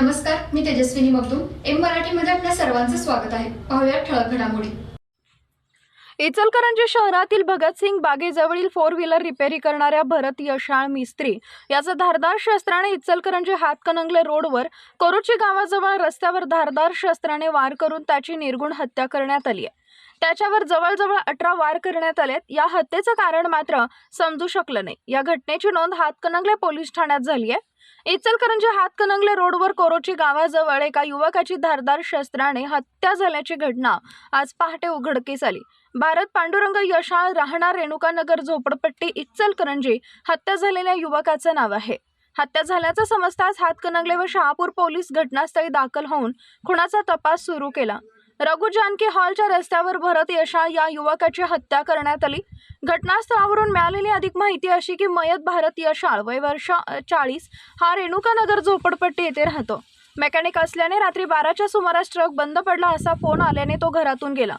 नमस्कार मी तेजस्विनी मगदूम. एम मराठीमध्ये आपल्या सर्वांचं स्वागत आहे. पाहूया ठळक घडामोडी. इचलकरंजी शहरातील भगतसिंग बागेजवळील फोर व्हीलर रिपेरी करणाऱ्या भरत यशाळ मिस्त्री याचा धारदार शस्त्राने इचलकरंजी हातकणंगले रोडवर कोरुची गावाजवळ रस्त्यावर धारदार शस्त्राने वार करून त्याची निर्गुण हत्या करण्यात आली आहे. त्याच्यावर जवळजवळ अठरा वार करण्यात आलेत या हत्येचं कारण मात्र समजू शकलं नाही. या घटनेची नोंद हातकणंगले पोलीस ठाण्यात झाली आहे. इचलकरंजी हातकणंगले रोडवर कोरोची गावाजवळ एका युवकाची धारदार शस्त्राने हत्या झाल्याची घटना आज पहाटे उघडकीस आली. भारत पांडुरंग यशाळ राहणार रेणुकानगर झोपडपट्टी इचलकरंजी हत्या झालेल्या युवकाचं नाव आहे. हत्या झाल्याचं समजताच हातकणंगले व शहापूर पोलीस घटनास्थळी दाखल होऊन खुणाचा तपास सुरू केला. रघु जानकी हॉलच्या रस्त्यावर भरत यशाळ या युवकाची हत्या करण्यात आली. घटनास्थळावरून मिळालेली अधिक माहिती अशी की मयत भारत यशाळ वय वर्ष चाळीस हा रेणुकानगर झोपडपट्टी येथे राहतो. मेकॅनिक असल्याने रात्री बाराच्या सुमारास ट्रक बंद पडला असा फोन आल्याने तो घरातून गेला.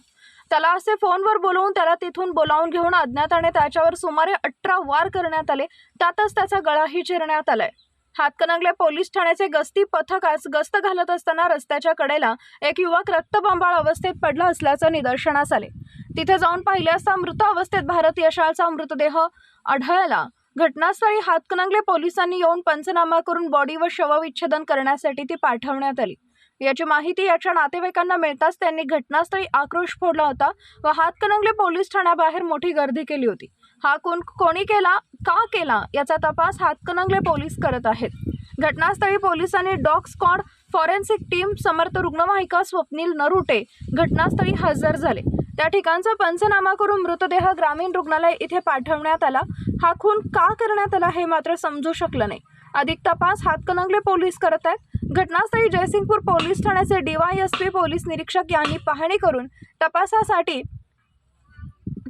त्याला असे फोनवर बोलवून त्याला तिथून बोलावून घेऊन अज्ञाताने त्याच्यावर सुमारे अठरा वार करण्यात आले. त्यातच त्याचा गळाही चिरण्यात आलाय. हातकणंगले पोलीस ठाण्याचे गस्ती पथक आज गस्त घालत असताना रस्त्याच्या कडेला एक युवक रक्तबंबाळ अवस्थेत पडला असल्याचं निदर्शनास आले. तिथे जाऊन पाहिले असता मृत अवस्थेत भारत यशाळचा मृतदेह आढळला. घटनास्थळी हातकणंगले पोलिसांनी येऊन पंचनामा करून बॉडी व शवविच्छेदन करण्यासाठी ती पाठवण्यात आली. याची माहिती याच्या नातेवाईकांना मिळताच त्यांनी घटनास्थळी आक्रोश फोडला होता व हातकणंगले पोलीस ठाण्याबाहेर मोठी गर्दी केली होती. हा कोण कोणी केला का केला याचा तपास हातकणंगले पोलीस करत आहेत. घटनास्थळी पोलिसांनी dog squad forensic team Samarth रुग्णवाहिका स्वप्नील नरुटे घटनास्थळी हजर झाले. त्या ठिकाणचा पंचनामा करून मृतदेह ग्रामीण रुग्णालय इथे पाठवण्यात आला. हा खून का करण्यात आला हे मात्र समजू शकलं नाही. अधिक तपास हातकणंगले पोलीस करत आहेत. घटनास्थळी जयसिंगपूर पोलीस ठाण्याचे डीवायएसपी पोलीस निरीक्षक यांनी पाहणी करून तपासासाठी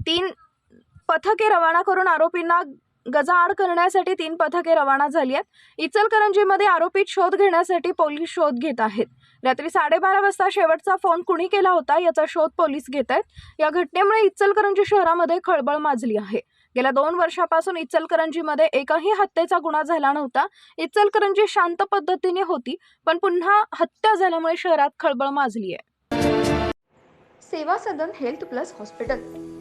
तीन पथके रवाना करून आरोपींना गजाआड करण्यासाठी तीन पथके रवाना झाली आहेत. इचलकरंजीमध्ये आरोपीत शोध घेण्यासाठी पोलीस शोध घेत आहेत. रात्री साडेबारा वाजता शेवटचा फोन कुणी केला होता याचा शोध पोलीस घेत आहेत. या घटनेमुळे इचलकरंजी शहरामध्ये खळबळ माजली आहे. गेल्या दोन वर्षापासून इचलकरंजीमध्ये एकही हत्येचा गुन्हा झाला नव्हता. इचलकरंजी शांत पद्धतीने होती पण पुन्हा हत्या झाल्यामुळे शहरात खळबळ माजली आहे. Seva Sadan health plus hospital.